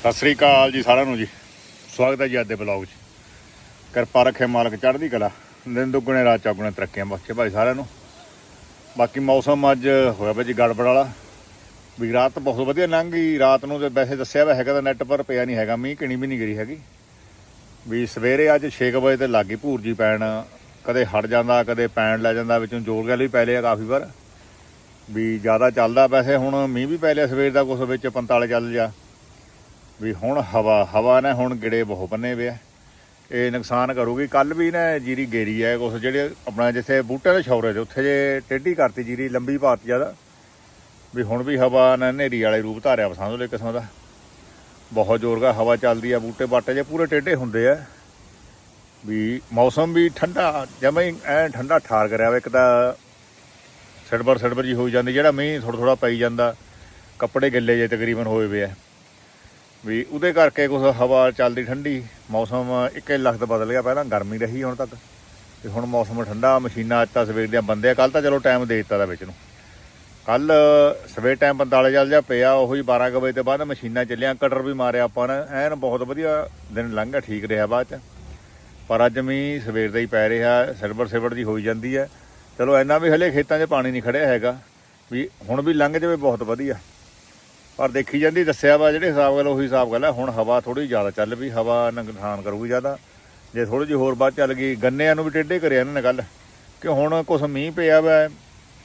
ਸਤਿ ਸ੍ਰੀ ਅਕਾਲ ਜੀ ਸਾਰਿਆਂ ਨੂੰ ਜੀ। ਸਵਾਗਤ ਹੈ ਜੀ ਅੱਜ ਦੇ ਬਲੌਗ 'ਚ। ਕਿਰਪਾ ਰੱਖੇ ਮਾਲਕ ਚੜ੍ਹਦੀ ਕਲਾ। ਦਿਨ ਦੁੱਗਣੇ, ਰਾਤ ਚੌਗੁਣੇ ਤਰੱਕੀਆਂ ਬਖਸ਼ੇ ਭਾਈ ਸਾਰਿਆਂ ਨੂੰ। ਬਾਕੀ ਮੌਸਮ ਅੱਜ ਹੋਇਆ ਵਾ ਜੀ ਗੜਬੜ ਵਾਲਾ। ਵੀ ਰਾਤ ਬਹੁਤ ਵਧੀਆ ਲੰਘ ਗਈ। ਰਾਤ ਨੂੰ ਤੇ ਵੈਸੇ ਦੱਸਿਆ ਵਾ ਹੈਗਾ ਤਾਂ ਨੈਟ ਪਰ ਪਿਆ ਨਹੀਂ ਹੈਗਾ। ਮੀਂਹ ਕਿਣੀ ਵੀ ਨਹੀਂ ਗਰੀ ਹੈਗੀ। ਵੀ ਸਵੇਰੇ ਅੱਜ 6 ਵਜੇ ਤੇ ਲੱਗੀ ਭੂਰ ਜੀ ਪੈਣ। ਕਦੇ ਹਟ ਜਾਂਦਾ, ਕਦੇ ਪੈਣ ਲੈ ਜਾਂਦਾ। ਵਿੱਚੋਂ ਜੋਰ ਗੱਲ ਵੀ ਪੈ ਲਿਆ ਕਾਫੀ ਵਾਰ। ਵੀ ਜ਼ਿਆਦਾ ਚੱਲਦਾ ਵੈਸੇ ਹੁਣ ਮੀਂਹ ਵੀ ਪੈ ਲਿਆ ਸਵੇਰ ਦਾ ਕੁਛ ਵਿੱਚ 45 ਚੱਲ ਜਾ। ਵੀ ਹੁਣ ਹਵਾ ਹਵਾ ਨੇ ਹੁਣ ਗਿੜੇ ਬਹੁਤ ਬੰਨੇ ਪਿਆ ਇਹ ਨੁਕਸਾਨ ਕਰੂਗੀ। ਕੱਲ ਵੀ ਨਾ ਜੀਰੀ ਗੇਰੀ ਹੈ ਕੁਛ ਜਿਹੜੇ ਆਪਣਾ ਜਿੱਥੇ ਬੂਟਿਆਂ ਦੇ ਛੌਰੇ ਦੇ, ਉੱਥੇ ਜੇ ਟੇਢੀ ਕਰਤੀ ਜੀਰੀ, ਲੰਬੀ ਪਾਤੀ ਜ਼ਿਆਦਾ, ਵੀ ਹੁਣ ਵੀ ਹਵਾ ਨੇ ਹਨੇਰੀ ਵਾਲੇ ਰੂਪ ਧਾਰਿਆ ਪਸੰਦ ਸਮਝ ਕਿਸਮ ਦਾ। ਬਹੁਤ ਜ਼ੋਰ ਦਾ ਹਵਾ ਚੱਲਦੀ ਆ, ਬੂਟੇ ਬਾਟੇ ਜੇ ਪੂਰੇ ਟੇਢੇ ਹੁੰਦੇ ਆ। ਵੀ ਮੌਸਮ ਵੀ ਠੰਡਾ, ਜਮਾਂ ਹੀ ਐ ਠੰਡਾ ਠਾਰ ਕਰਿਆ ਵਾ, ਇੱਕ ਤਾਂ ਸੜਬਰ ਸੜਬਰ ਜੀ ਹੋਈ ਜਾਂਦੀ, ਜਿਹੜਾ ਮੀਂਹ ਥੋੜਾ ਥੋੜਾ ਪਈ ਜਾਂਦਾ, ਕੱਪੜੇ ਗਿੱਲੇ ਜੇ ਤਕਰੀਬਨ ਹੋਏ ਪਏ ਆ। ਵੀ ਉਹਦੇ ਕਰਕੇ ਕੁਝ ਹਵਾ ਚੱਲਦੀ ਠੰਡੀ, ਮੌਸਮ ਇੱਕੇ ਲਖਤ ਬਦਲ ਗਿਆ ਪਹਿਲਾਂ, ਗਰਮੀ ਰਹੀ ਹੁਣ ਤੱਕ। ਤੇ ਹੁਣ ਮੌਸਮ ਠੰਡਾ, ਮਸ਼ੀਨਾਂ ਅੱਜ ਤਾਂ ਸਵੇਰ ਦੀਆਂ ਬੰਦੇ ਕੱਲ ਤਾਂ ਚਲੋ ਟਾਈਮ ਦੇ ਦਿੱਤਾ ਦਾ ਵਿੱਚ ਨੂੰ। ਕੱਲ ਸਵੇਰ ਟਾਈਮ 45 ਚੱਲ ਜਾ ਪਿਆ, ਉਹੀ 12 ਕੁ ਵਜੇ ਤੋਂ ਬਾਅਦ ਮਸ਼ੀਨਾਂ ਚੱਲੀਆਂ, ਕਟਰ ਵੀ ਮਾਰਿਆ ਆਪਾਂ ਨੇ। ਐਨ ਬਹੁਤ ਵਧੀਆ ਦਿਨ ਲੰਘਿਆ ਠੀਕ ਰਿਹਾ ਬਾਅਦ ਚ। ਪਰ ਅੱਜ ਮੀਂਹ ਸਵੇਰ ਦਾ ਹੀ ਪੈ ਰਿਹਾ ਸਿਰਬਰ ਸਿਰਬਰ ਦੀ ਹੋਈ ਜਾਂਦੀ ਹੈ ਚਲੋ ਇੰਨਾ ਵੀ ਹਲੇ ਖੇਤਾਂ 'ਚ ਪਾਣੀ ਨਹੀਂ ਖੜਿਆ ਹੈਗਾ, ਵੀ ਹੁਣ ਵੀ ਲੰਘ ਜਾਵੇ ਬਹੁਤ ਵਧੀਆ। ਪਰ ਦੇਖੀ ਜਾਂਦੀ, ਦੱਸਿਆ ਵਾ ਜਿਹੜੇ ਹਿਸਾਬ ਗੱਲ, ਉਹੀ ਹਿਸਾਬ ਗੱਲ ਹੈ ਹੁਣ ਹਵਾ ਥੋੜੀ ਜ਼ਿਆਦਾ ਚੱਲ ਪਈ, ਹਵਾ ਨੁਕਸਾਨ ਕਰੂਗੀ ਜ਼ਿਆਦਾ। ਜੇ ਥੋੜੀ ਜਿਹੀ ਹੋਰ ਬਾਅਦ ਚੱਲ ਗਈ, ਗੰਨਿਆਂ ਨੂੰ ਵੀ ਟੇਢੇ ਕਰਿਆ ਇਹਨਾਂ ਨੇ ਗੱਲ ਕਿ ਹੁਣ ਕੁਛ ਮੀਂਹ ਪਿਆ ਵਾ,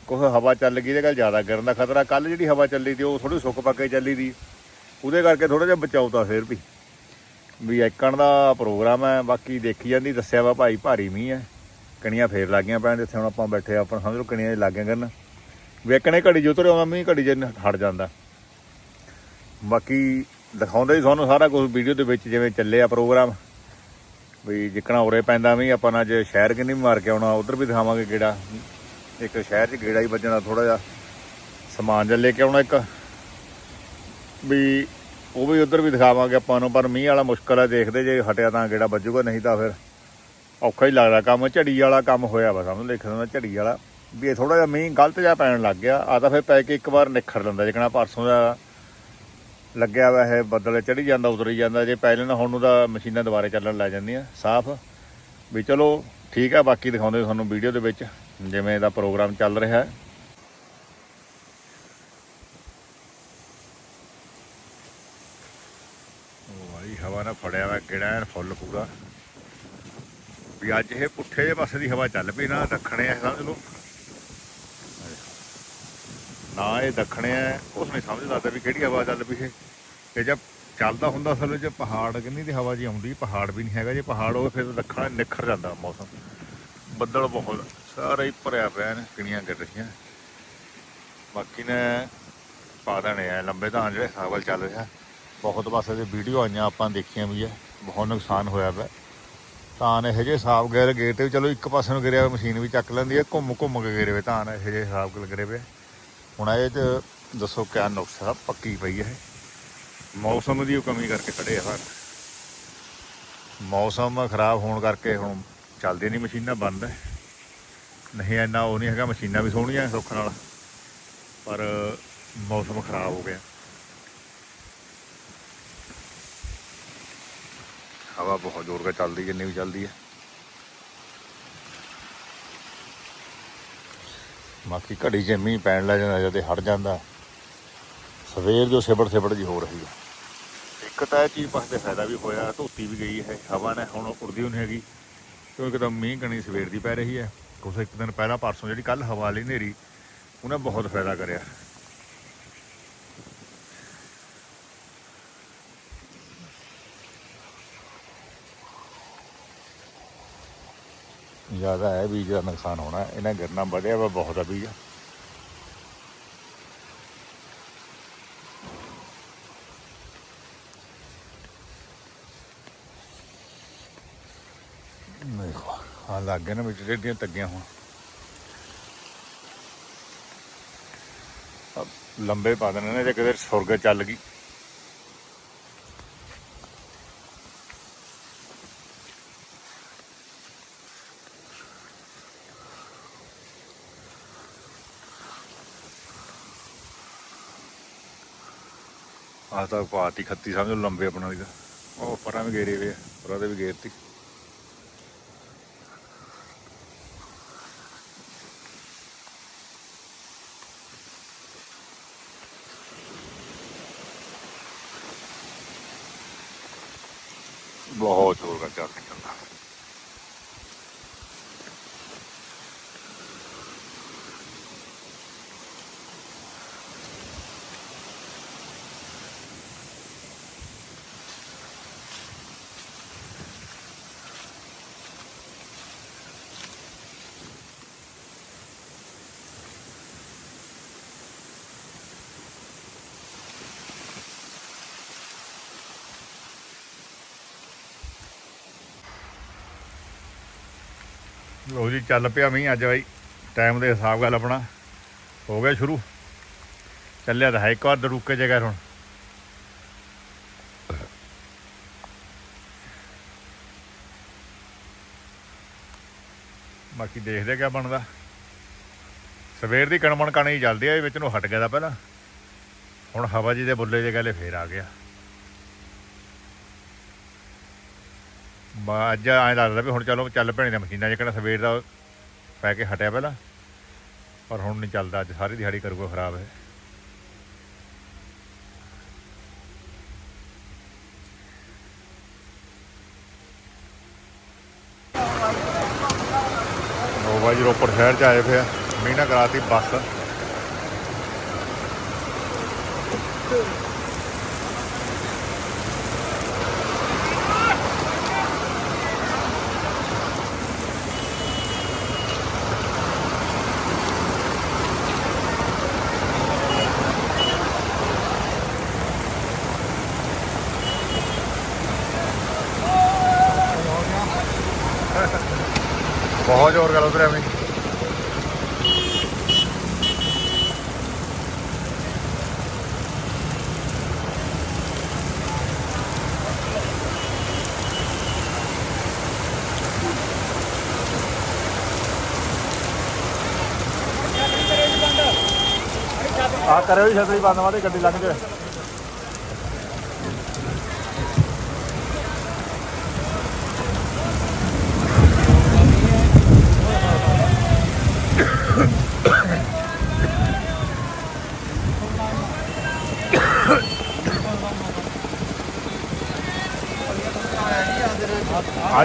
ਕੁਛ ਹਵਾ ਚੱਲ ਗਈ, ਇਹਦੇ ਗੱਲ ਜ਼ਿਆਦਾ ਗਿਰਨ ਦਾ ਖਤਰਾ। ਕੱਲ ਜਿਹੜੀ ਹਵਾ ਚੱਲੀ ਤੀ ਉਹ ਥੋੜੀ ਸੁੱਕ ਪੱਕੇ ਚੱਲੀ ਦੀ ਉਹਦੇ ਕਰਕੇ ਥੋੜਾ ਜਿਹਾ ਬਚਾਓ ਤਾਂ ਫੇਰ ਵੀ। ਵੀ ਐਕਣ ਦਾ ਪ੍ਰੋਗਰਾਮ ਹੈ ਬਾਕੀ ਦੇਖੀ ਜਾਂਦੀ, ਦੱਸਿਆ ਵਾ ਭਾਈ ਭਾਰੀ ਮੀਂਹ ਹੈ ਕਣੀਆਂ ਫੇਰ ਲੱਗੀਆਂ ਪੈਣ, ਜਿੱਥੇ ਹੁਣ ਆਪਾਂ ਬੈਠੇ ਆਪਾਂ ਸਮਝ ਲਓ ਕਣੀਆਂ ਦੇ ਲੱਗੀਆਂ ਕਰਨ। ਵੇਖਣੇ ਘੜੀ ਜੋ ਤੁਰੇ ਆਉਂਦਾ ਮੀਂਹ ਘੜੀ ਜੇ ਹਟ ਜਾਂਦਾ। ਬਾਕੀ ਦਿਖਾਉਂਦੇ ਹੀ ਤੁਹਾਨੂੰ ਸਾਰਾ ਕੁਝ ਵੀਡੀਓ ਦੇ ਵਿੱਚ ਜਿਵੇਂ ਚੱਲਿਆ ਪ੍ਰੋਗਰਾਮ। ਵੀ ਜਿੱਕਣਾ ਉਰੇ ਪੈਂਦਾ ਵੀ, ਆਪਾਂ ਨੇ ਅੱਜ ਸ਼ਹਿਰ ਕਿੰਨੀ ਮਾਰ ਕੇ ਆਉਣਾ, ਉਧਰ ਵੀ ਦਿਖਾਵਾਂਗੇ ਗੇੜਾ। ਇੱਕ ਸ਼ਹਿਰ 'ਚ ਗੇੜਾ ਹੀ ਵੱਜਣਾ ਥੋੜਾ ਜਿਹਾ। ਸਮਾਨ ਜਿਹਾ ਲੈ ਕੇ ਆਉਣਾ ਇੱਕ। ਵੀ ਉਹ ਵੀ ਉਧਰ ਵੀ ਦਿਖਾਵਾਂਗੇ ਆਪਾਂ ਨੂੰ, ਪਰ ਮੀਂਹ ਵਾਲਾ ਮੁਸ਼ਕਲ ਹੈ ਦੇਖਦੇ ਜੇ ਹਟਿਆ ਤਾਂ ਗੇੜਾ ਵੱਜੂਗਾ, ਨਹੀਂ ਤਾਂ ਫਿਰ ਔਖਾ ਹੀ ਲੱਗਦਾ। ਕੰਮ ਝੜੀ ਵਾਲਾ ਕੰਮ ਹੋਇਆ ਵਾ, ਸਮਝ ਲਿਖਣ ਦਾ ਝੜੀ ਵਾਲਾ। ਵੀ ਇਹ ਥੋੜਾ ਜਿਹਾ ਮੀਂਹ ਗਲਤ ਜਿਹਾ ਪੈਣ ਲੱਗ ਗਿਆ, ਆ ਤਾਂ ਫਿਰ ਪੈ ਕੇ ਇੱਕ ਵਾਰ ਨਿਖਰ ਲੈਂਦਾ, ਜਿਕਣਾ ਪਰਸੋਂ ਦਾ ਲੱਗਿਆ ਵਾ ਇਹ ਬੱਦਲ ਚੜੀ ਜਾਂਦਾ, ਉਤਰੀ ਜਾਂਦਾ। ਜੇ ਪੈ ਨਾ ਹੁਣ ਨੂੰ ਤਾਂ ਮਸ਼ੀਨਾਂ ਦੁਬਾਰੇ ਚੱਲਣ ਲੱਗ ਜਾਂਦੀਆਂ, ਸਾਫ਼। ਵੀ ਚਲੋ, ਠੀਕ ਆ, ਬਾਕੀ ਦਿਖਾਉਂਦੇ ਤੁਹਾਨੂੰ ਵੀਡੀਓ ਦੇ ਵਿੱਚ, ਜਿਵੇਂ ਦਾ ਪ੍ਰੋਗਰਾਮ ਚੱਲ ਰਿਹਾ। ਹੈ ਉਹ ਹਵਾ ਨਾਲ ਫੜਿਆ ਵਾ, ਕਿਹੜਾ ਐਨ ਫੁੱਲ ਪੂਰਾ। ਵੀ ਅੱਜ ਇਹ ਪੁੱਠੇ ਜਿਹੇ ਪਾਸੇ ਦੀ ਹਵਾ ਚੱਲ ਪਈ ਨਾ ਰੱਖਣੇ ਆ, ਸਮਝ ਲਓ। ਨਾ ਇਹ ਦੱਖਣੇ ਆ, ਉਸ ਨਹੀਂ ਸਮਝਦਾ ਲੱਗਦਾ ਵੀ ਕਿਹੜੀ ਹਵਾ ਚੱਲ ਪਈ ਇਹ ਇਹ ਜਦ ਚੱਲਦਾ ਹੁੰਦਾ ਅਸਲ ਵਿੱਚ, ਪਹਾੜ ਕਿੰਨੀ ਦੀ ਹਵਾ ਜੀ ਆਉਂਦੀ, ਪਹਾੜ ਵੀ ਨਹੀਂ ਹੈਗਾ। ਜੇ ਪਹਾੜ ਹੋਵੇ, ਫਿਰ ਦੱਖਣ ਨਿਖਰ ਜਾਂਦਾ ਮੌਸਮ। ਬੱਦਲ ਬਹੁਤ, ਸਾਰਾ ਹੀ ਭਰਿਆ ਪਿਆ ਨੇ ਕਿਣੀਆਂ ਗਿਰ ਰਹੀਆਂ। ਬਾਕੀ ਨੇ ਪਾ ਦੇਣੇ ਆ, ਲੰਬੇ ਧਾਨ ਜਿਹੜੇ ਸਾਵਲ ਚੱਲ ਰਿਹਾ। ਬਹੁਤ ਪਾਸੇ ਦੇ ਵੀਡੀਓ ਆਈਆਂ, ਆਪਾਂ ਦੇਖੀਆਂ ਵੀ ਹੈ ਬਹੁਤ ਨੁਕਸਾਨ ਹੋਇਆ ਪਿਆ। ਧਾਨ ਇਹੋ ਜਿਹੇ ਸਾਫ਼ ਗੈਰ ਗਏ ਤੇ ਚਲੋ ਇੱਕ ਪਾਸੇ ਨੂੰ ਗਿਰਿਆ ਮਸ਼ੀਨ ਵੀ ਚੱਕ ਲੈਂਦੀ ਹੈ ਘੁੰਮ ਘੁੰਮ ਕੇ ਗਿਰੇ ਵੇ ਧਾਨ ਇਹੋ ਜਿਹੇ ਸਾਫ਼ ਗਿਰੇ ਪਏ ਹੁਣ ਇਹ ਚ ਦੱਸੋ ਕਿਆ ਨੁਕਸਾ ਪੱਕੀ ਪਈ ਹੈ? ਮੌਸਮ ਦੀ ਕਮੀ ਕਰਕੇ ਖੜੇ ਆ ਸਰ ਮੌਸਮ ਖਰਾਬ ਹੋਣ ਕਰਕੇ ਹੁਣ ਚੱਲਦੀ ਨਹੀਂ ਮਸ਼ੀਨਾਂ ਬੰਦ। ਹੈ ਨਹੀਂ ਇੰਨਾ ਉਹ ਨਹੀਂ ਹੈਗਾ ਮਸ਼ੀਨਾਂ ਵੀ ਸੋਹਣੀਆਂ ਸੁੱਖ ਨਾਲ। ਪਰ ਮੌਸਮ ਖਰਾਬ ਹੋ ਗਿਆ। ਹਵਾ ਬਹੁਤ ਜ਼ੋਰ ਕੇ ਚੱਲਦੀ ਜਿੰਨੀ ਵੀ ਚੱਲਦੀ ਹੈ। ਬਾਕੀ ਘੜੀ ਜੇ ਮੀਂਹ ਪੈਣ ਲੱਗ ਜਾਂਦਾ, ਜਦੇ ਹਟ ਜਾਂਦਾ। ਸਵੇਰ ਜੋ ਸਿਬੜ ਸਿਬੜ ਜੀ ਹੋ ਰਹੀ ਹੈ ਇੱਕ ਤਾਂ ਇਹ ਚੀਜ਼ ਪਾਸੇ ਫਾਇਦਾ ਵੀ ਹੋਇਆ, ਧੋਤੀ ਵੀ ਗਈ ਹੈ, ਹਵਾ ਨੇ ਹੁਣ ਉੜਦੀ ਨਹੀਂ ਹੈਗੀ। ਕਿਉਂਕਿ ਤਾਂ ਮੀਂਹ ਕਣੀ ਸਵੇਰ ਦੀ ਪੈ ਰਹੀ ਹੈ। ਕੁਛ ਇੱਕ ਦਿਨ ਪਹਿਲਾਂ, ਪਰਸੋਂ ਜਿਹੜੀ ਕੱਲ ਹਵਾ ਲਈ ਹਨੇਰੀ, ਉਹਨੇ ਬਹੁਤ ਫਾਇਦਾ ਕਰਿਆ। ਜ਼ਿਆਦਾ ਹੈ, ਬੀਜ ਦਾ ਨੁਕਸਾਨ ਹੋਣਾ, ਇਹਨਾਂ ਗਿਰਨਾ ਵਧਿਆ ਵਾ, ਬਹੁਤ ਆ ਬੀਜ। ਦੇਖੋ ਆ ਲੱਗ ਗਏ ਨਾ ਵਿੱਚ ਜਿਹੜੀਆਂ ਤੱਗੀਆਂ ਹੁਣ। ਲੰਬੇ ਪਾ ਦੇਣੇ ਨੇ ਜੇ ਕਿਤੇ ਸੁਰਗ ਚੱਲ ਗਈ। ਆਹ ਤਾਂ ਪਾਰਟੀ ਖੱਤੀ ਸਮਝ ਲਓ, ਲੰਬੇ ਆਪਣਾ ਵੀ ਤਾਂ। ਉਹ ਪਰਾਂ ਵੀ ਗੇਰੇ ਵੇ ਪਰਾਂ ਦੇ ਵੀ ਗੇਰਤੀ ਬਹੁਤ ਜ਼ੋਰ ਦਾ ਚੱਲ ਚੱਲਦਾ ਲੋ ਜੀ, ਚੱਲ ਪਿਆ ਮੀਂਹ ਅੱਜ ਬਾਈ। ਟਾਈਮ ਦੇ ਹਿਸਾਬ ਗੱਲ ਆਪਣਾ ਹੋ ਗਿਆ ਸ਼ੁਰੂ। ਚੱਲਿਆ ਤਾਂ ਹੈ ਇੱਕ ਵਾਰ ਦੜੂਕੇ ਜਗ੍ਹਾ ਹੁਣ। ਬਾਕੀ ਦੇਖਦੇ ਕਿਆ ਬਣਦਾ। ਸਵੇਰ ਦੀ ਕਣਮਣ ਕਣੀ ਚੱਲਦੀ ਆ, ਇਹ ਵਿੱਚ ਨੂੰ ਹਟ ਗਿਆ ਦਾ ਪਹਿਲਾਂ। ਹੁਣ ਹਵਾ ਜੀ ਦੇ ਬੁੱਲੇ ਜੇ ਗਲੇ ਫੇਰ ਆ ਗਿਆ। ਬਾ ਅੱਜ ਐਂ ਲੱਗਦਾ ਵੀ ਹੁਣ ਚਲੋ ਚੱਲ ਪੈਣੇ ਨੇ ਮਸ਼ੀਨਾਂ ਜਿਹੜਾ ਸਵੇਰ ਦਾ ਪੈ ਕੇ ਹਟਿਆ ਪਹਿਲਾਂ। ਪਰ ਹੁਣ ਨਹੀਂ ਚੱਲਦਾ, ਅੱਜ ਸਾਰੀ ਦਿਹਾੜੀ ਕਰੂਗਾ ਖਰਾਬ ਹੈ ਉਹ ਬਾਜੀ ਰੋਪੜ ਸ਼ਹਿਰ ਚ ਆਏ ਪਿਆ ਮੀਨਾ ਕਰਾਤੀ ਬੱਸ। ਬਹੁਤ ਜ਼ੋਰ ਉਧਰ ਐਵੇਂ ਆ ਕਰਿਓ ਜੀ ਛਤਰੀ ਬੰਦ ਵਾਦੇ ਗੱਡੀ ਲੰਘ ਜਾਏ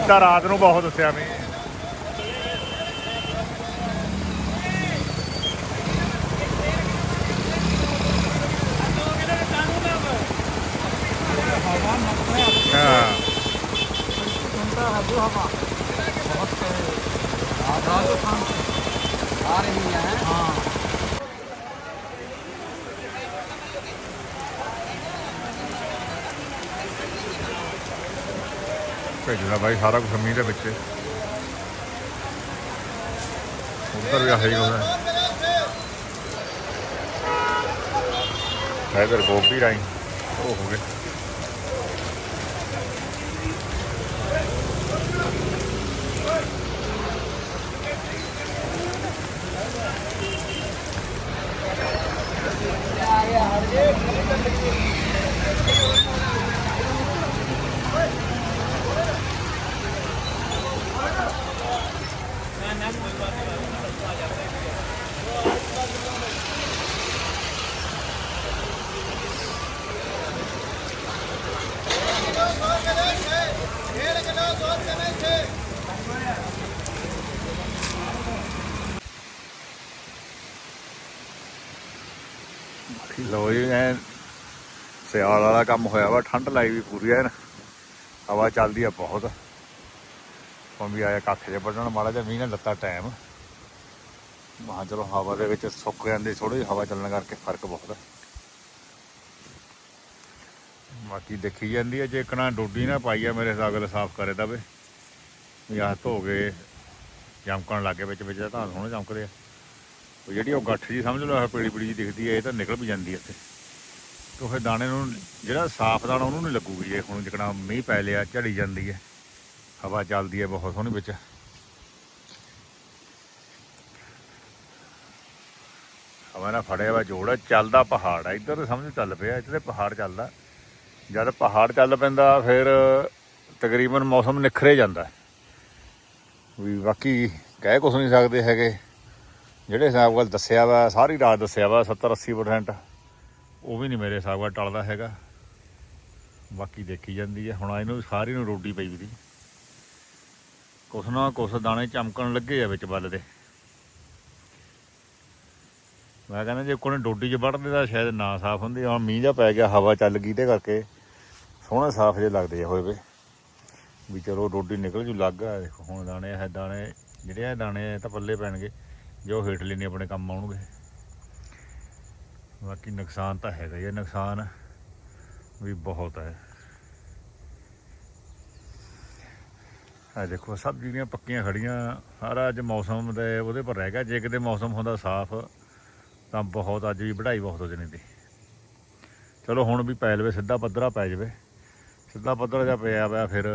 ਤਾਂ ਰਾਤ ਨੂੰ ਬਹੁਤ ਦੱਸਿਆ ਮੈਂ ਹਾਂ आ रही है हाँ ਭੇਜਣਾ ਬਾਈ, ਸਾਰਾ ਕੁਝ ਮੀਂਹ ਦੇ ਵਿੱਚ। ਉੱਧਰ ਵੀ ਆਹੀ ਕੁਛ ਹੈ ਇਧਰ ਗੋਭੀ ਰਾਈ ਉਹ ਹੋ ਗਏ। ਲੋ ਜੀ ਐ ਸਿਆਲ ਵਾਲਾ ਕੰਮ ਹੋਇਆ ਵਾ, ਠੰਡ ਲਾਈ ਵੀ ਪੂਰੀ ਐ ਹਵਾ ਚੱਲਦੀ ਆ ਬਹੁਤ। ਹੁਣ ਵੀ ਆਇਆ ਕੱਖ ਜੇ ਵੱਢਣ, ਮਾੜਾ ਜਿਹਾ ਮੀਂਹ ਨੇ ਲੱਤਾ ਟਾਈਮ ਮਹਾਂ ਚਲੋ ਹਵਾ ਦੇ ਵਿੱਚ ਸੁੱਕ ਜਾਂਦੀ ਥੋੜੀ ਜਿਹੀ ਹਵਾ ਚੱਲਣ ਕਰਕੇ ਫ਼ਰਕ ਬਹੁਤ ਆ। ਬਾਕੀ ਦੇਖੀ ਜਾਂਦੀ ਹੈ ਜੇ ਕਣਾ ਡੋਡੀ ਨਾ ਪਾਈ ਆ ਮੇਰੇ ਹਿਸਾਬ ਨਾਲ ਸਾਫ਼ ਕਰੇ ਦਵੇ ਵੀ। ਆਹ ਧੋ ਗਏ ਜਮਕਣ ਲੱਗੇ ਵਿੱਚ ਵਿੱਚ, ਤਾਂ ਸੋਹਣੇ ਚਮਕਦੇ ਆ। ਉਹ ਜਿਹੜੀ ਉਹ ਗੱਠ ਜੀ ਸਮਝ ਲਓ ਇਹ ਪੀੜੀ ਪੀੜੀ ਜੀ ਦਿਖਦੀ ਹੈ ਇਹ ਤਾਂ ਨਿਕਲ ਵੀ ਜਾਂਦੀ ਹੈ ਇੱਥੇ। ਤੇ ਫਿਰ ਦਾਣੇ ਨੂੰ, ਜਿਹੜਾ ਸਾਫ਼ ਦਾਣਾ ਉਹਨੂੰ ਨਹੀਂ ਲੱਗੂਗੀ ਜੇ ਹੁਣ ਜਿਕਣਾ ਮੀਂਹ ਪੈ ਲਿਆ, ਝੜੀ ਜਾਂਦੀ ਹੈ ਹਵਾ ਚੱਲਦੀ ਹੈ ਬਹੁਤ ਸੋਹਣੀ ਵਿੱਚ। ਹਵਾ ਨਾਲ ਫੜਿਆ ਵਾ ਜੋੜ ਆ, ਚੱਲਦਾ ਪਹਾੜ ਆ। ਇੱਧਰ ਤਾਂ ਸਮਝ ਚੱਲ ਪਿਆ ਇੱਥੇ ਤੇ ਪਹਾੜ ਚੱਲਦਾ। ਜਦ ਪਹਾੜ ਚੱਲ ਪੈਂਦਾ ਫਿਰ ਤਕਰੀਬਨ ਮੌਸਮ ਨਿਖਰੇ ਜਾਂਦਾ। ਵੀ ਬਾਕੀ ਕਹਿ ਕੁਛ ਨਹੀਂ ਸਕਦੇ ਹੈਗੇ। ਜਿਹੜੇ ਹਿਸਾਬ ਨਾਲ ਦੱਸਿਆ ਵਾ ਸਾਰੀ ਰਾਤ ਦੱਸਿਆ ਵਾ 70 80% ਉਹ ਵੀ ਨਹੀਂ ਮੇਰੇ ਹਿਸਾਬ ਨਾਲ ਟਲਦਾ ਹੈਗਾ। ਬਾਕੀ ਦੇਖੀ ਜਾਂਦੀ ਹੈ। ਹੁਣ ਇਹਨੂੰ ਸਾਰੀ ਨੂੰ ਰੋਟੀ ਪਈ ਵੀ ਦੀ। ਕੁਛ ਨਾ ਕੁਛ ਦਾਣੇ ਚਮਕਣ ਲੱਗੇ ਆ ਵਿੱਚ ਵੱਲ ਦੇ। ਮੈਂ ਕਹਿੰਦਾ ਜੇ ਕੋਨੇ ਡੋਡੀ 'ਚ ਵੜਦੇ ਤਾਂ ਸ਼ਾਇਦ ਨਾ ਸਾਫ਼ ਹੁੰਦੇ। ਹੁਣ ਮੀਂਹ ਜਾ ਪੈ ਗਿਆ, ਹਵਾ ਚੱਲ ਗਈ ਤੇ ਕਰਕੇ ਸੋਹਣੇ ਸਾਫ਼ ਜੇ ਲੱਗਦੇ ਆ ਹੋਏ ਵੇ। ਵੀ ਚਲੋ ਡੋਡੀ ਨਿਕਲ ਜੂ, ਲੱਗ ਆ ਦੇਖੋ, ਹੁਣ ਦਾਣੇ ਇਹ ਦਾਣੇ, ਜਿਹੜੇ ਆ ਦਾਣੇ ਇਹ ਤਾਂ ਪੱਲੇ ਪੈਣਗੇ। ਜੋ ਹੇਠ ਲੈਣੇ ਆਪਣੇ ਕੰਮ ਆਉਣਗੇ। ਬਾਕੀ ਨੁਕਸਾਨ ਤਾਂ ਹੈਗਾ ਹੀ ਆ। ਨੁਕਸਾਨ ਵੀ ਬਹੁਤ ਹੈ ਆ ਦੇਖੋ, ਸਭ ਜਿਹੜੀਆਂ ਪੱਕੀਆਂ ਖੜੀਆਂ ਸਾਰਾ ਅੱਜ ਮੌਸਮ ਦੇ ਉਹਦੇ ਪਰ ਰਹਿ ਗਿਆ। ਜੇ ਕਿਤੇ ਮੌਸਮ ਹੁੰਦਾ ਸਾਫ਼, ਤਾਂ ਬਹੁਤ ਅੱਜ ਵੀ ਵਢਾਈ ਬਹੁਤ ਹੋ ਜਣੀ ਦੀ ਚਲੋ, ਹੁਣ ਵੀ ਪੈ ਲਵੇ ਸਿੱਧਾ ਪੱਧਰਾ ਪੈ ਜਾਵੇ। ਸਿੱਧਾ ਪੱਧਰਾ ਜਿਹਾ ਪਿਆ ਪਿਆ ਫਿਰ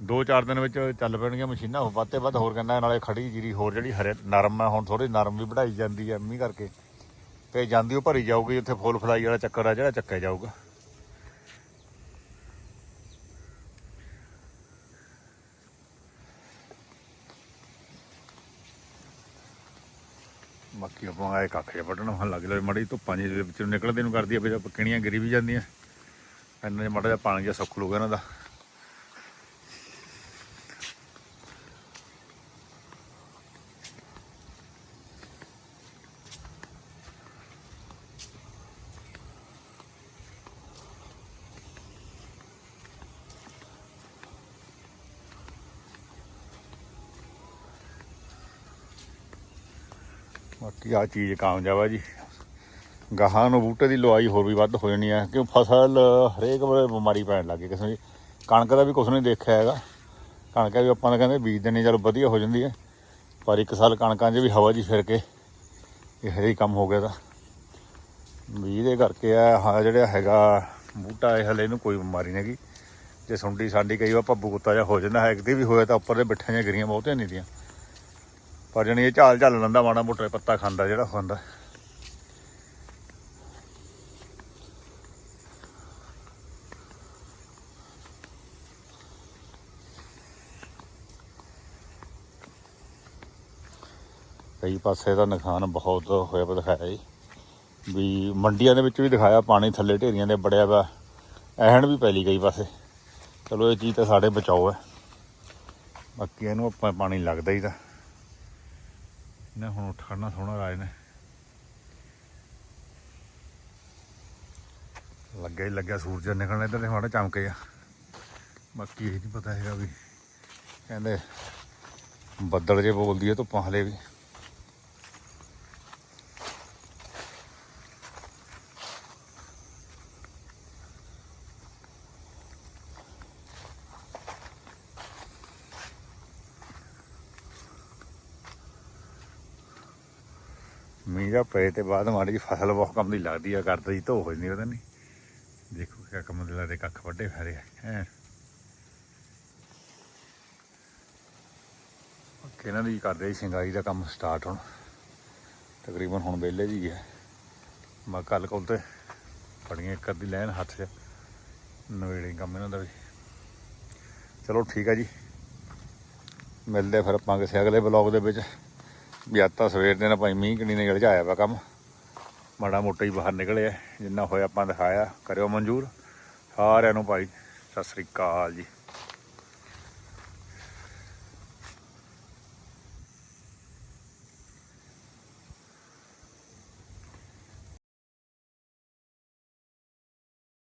ਦੋ ਚਾਰ ਦਿਨ ਵਿੱਚ ਚੱਲ ਪੈਣਗੀਆਂ ਮਸ਼ੀਨਾਂ। ਵੱਧ ਤੇ ਵੱਧ ਹੋਰ ਕਹਿੰਦਾ, ਨਾਲੇ ਖੜੀ ਜੀਰੀ ਹੋਰ ਜਿਹੜੀ ਹਰੇ ਨਰਮ ਆ, ਹੁਣ ਥੋੜੀ ਨਰਮ ਵੀ ਵਢਾਈ ਜਾਂਦੀ ਹੈ ਮੀਂਹ ਕਰਕੇ। ਤੇ ਜਾਂਦੀ ਉਹ ਭਰੀ ਜਾਊਗੀ, ਉੱਥੇ ਫੁੱਲ ਫਲਾਈ ਵਾਲਾ ਚੱਕਰ ਆ, ਜਿਹੜਾ ਚੱਕਿਆ ਜਾਊਗਾ ਬਾਕੀ ਆਪਾਂ ਆਏ ਕੱਖ ਜਿਹਾ ਵੱਢਣ। ਹੁਣ ਲੱਗ ਲੈ ਮੜੀ ਧੁੱਪਾਂ ਜਿਹੇ ਦੇ ਵਿੱਚੋਂ ਨਿਕਲਦੇ ਨੂੰ ਕਰਦੀ ਆ, ਫਿਰ ਕਿਣੀਆਂ ਗਿਰੀ ਵੀ ਜਾਂਦੀਆਂ। ਇਹਨਾਂ ਜਿਹਾ ਮਾੜਾ ਜਿਹਾ ਪਾਣੀ ਜਿਹਾ ਸੁੱਕ ਲੂਗਾ ਇਹਨਾਂ ਦਾ। ਬਾਕੀ ਆ ਚੀਜ਼ ਕਾਮਯਾਬ ਆ ਜੀ। ਗਾਹਾਂ ਨੂੰ ਬੂਟੇ ਦੀ ਲਵਾਈ ਹੋਰ ਵੀ ਵੱਧ ਹੋ ਜਾਣੀ ਆ, ਕਿਉਂ ਫਸਲ ਹਰੇਕ ਵੇਲੇ ਬਿਮਾਰੀ ਪੈਣ ਲੱਗੀ ਕਿਸੇ ਦੀ ਕਣਕ ਦਾ ਵੀ ਕੁਛ ਨਹੀਂ ਦੇਖਿਆ ਹੈਗਾ। ਕਣਕ ਵੀ ਆਪਾਂ ਤਾਂ ਕਹਿੰਦੇ ਬੀਜ ਦੇਣੀ ਚਲੋ ਵਧੀਆ ਹੋ ਜਾਂਦੀ ਹੈ ਪਰ ਇੱਕ ਸਾਲ ਕਣਕਾਂ 'ਚ ਵੀ ਹਵਾ ਜੀ ਫਿਰ ਕੇ, ਇਹ ਹਰੇ ਕੰਮ ਹੋ ਗਿਆ ਤਾਂ। ਬੀਜ ਦੇ ਕਰਕੇ ਆ ਹਾਂ ਜਿਹੜਾ ਹੈਗਾ ਬੂਟਾ, ਇਹ ਹਲੇ ਇਹਨੂੰ ਕੋਈ ਬਿਮਾਰੀ ਨਹੀਂ ਹੈਗੀ। ਜੇ ਸੁੰਡੀ ਸਾਡੀ ਕਈ ਵਾਰ ਭੱਬੂ ਕੁੱਤਾ ਜਿਹਾ ਹੋ ਜਾਂਦਾ ਹੈ ਕਿਤੇ ਵੀ ਹੋਇਆ ਤਾਂ ਉੱਪਰ ਦੇ ਬਿੱਠਾਂ ਜਿਹੀਆਂ ਗਿਰੀਆਂ ਬਹੁਤੀਆਂ ਨਹੀਂ ਦੀਆਂ। ਪਰ ਜਣੀ ਇਹ ਝਾਲ ਝੱਲ ਲੈਂਦਾ, ਮਾੜਾ ਮੋਟਾ ਪੱਤਾ ਖਾਂਦਾ ਜਿਹੜਾ ਖਾਂਦਾ। ਕਈ ਪਾਸੇ ਦਾ ਨੁਕਸਾਨ ਬਹੁਤ ਹੋਇਆ ਵਾ ਦਿਖਾਇਆ ਜੀ। ਵੀ ਮੰਡੀਆਂ ਦੇ ਵਿੱਚ ਵੀ ਦਿਖਾਇਆ, ਪਾਣੀ ਥੱਲੇ ਢੇਰੀਆਂ ਦੇ ਬੜਿਆ ਵਾ ਐਹਣ ਵੀ ਪੈਲੀ ਕਈ ਪਾਸੇ। ਚਲੋ ਇਹ ਚੀਜ਼ ਤਾਂ ਸਾਡੇ ਬਚਾਓ ਹੈ। ਬਾਕੀ ਇਹਨੂੰ ਆਪਾਂ ਪਾਣੀ ਲੱਗਦਾ ਹੀ ਤਾਂ। ਇਹਨੇ ਹੁਣ ਖੜਨਾ ਸੋਹਣਾ ਰਾਜ ਨੇ। ਲੱਗਿਆ ਹੀ ਲੱਗਿਆ ਸੂਰਜ ਨਿਕਲਣਾ ਇੱਧਰ ਤੇ ਮਾੜਾ ਚਮਕੇ ਆ ਬਾਕੀ ਇਹ ਨਹੀਂ ਪਤਾ ਹੈਗਾ ਵੀ ਕਹਿੰਦੇ ਬੱਦਲ ਜੇ ਬੋਲਦੀ ਹੈ ਧੁੱਪਾਂ ਹਲੇ ਵੀ। ਮੀਂਹ ਦਾ ਪਏ ਤੇ ਬਾਅਦ ਮਾੜੀ ਜੀ ਫਸਲ ਬਹੁਤ ਕੰਮ ਦੀ ਲੱਗਦੀ ਆ, ਕਰਦਾ ਜੀ ਧੋ ਹੋ ਜਾਂਦੀ ਉਹਦਾ ਨਹੀਂ ਦੇਖੋ ਕਿਆ ਕੰਮ ਦੇ ਲਾਦੇ ਕੱਖ ਵੱਡੇ ਫਰੇ ਹੈ। ਇਹਨਾਂ ਦੀ ਕਰਦੇ ਜੀ ਸਿੰਗਾਈ ਦਾ ਕੰਮ ਸਟਾਰਟ ਹੁਣ। ਤਕਰੀਬਨ ਹੁਣ ਵਿਹਲੇ ਜੀ ਹੈ ਮੈਂ ਕੱਲ ਕੋਲ ਤੇ ਫੜੀਆਂ ਇੱਕ ਅੱਧੀ ਲੈਣ ਹੱਥ 'ਚ ਨਵੇੜੇ ਕੰਮ ਇਹਨਾਂ ਦਾ ਵੀ। ਚਲੋ ਠੀਕ ਆ ਜੀ। ਮਿਲਦੇ ਫਿਰ ਆਪਾਂ ਕਿਸੇ ਅਗਲੇ ਬਲੌਗ ਦੇ ਵਿੱਚ। ਵੀ ਅੱਜ ਤਾਂ ਸਵੇਰ ਦੇ ਨਾਲ ਭਾਈ ਮੀਂਹ ਕਿੰਨੀ ਨਿਕਲ ਜਾਇਆ ਵਾ ਕੰਮ। ਮਾੜਾ ਮੋਟਾ ਹੀ ਬਾਹਰ ਨਿਕਲਿਆ ਜਿੰਨਾ ਹੋਇਆ ਆਪਾਂ ਦਿਖਾਇਆ। ਕਰਿਓ ਮਨਜ਼ੂਰ। ਸਾਰਿਆਂ ਨੂੰ ਭਾਈ, ਸਤਿ ਸ੍ਰੀ ਅਕਾਲ ਜੀ।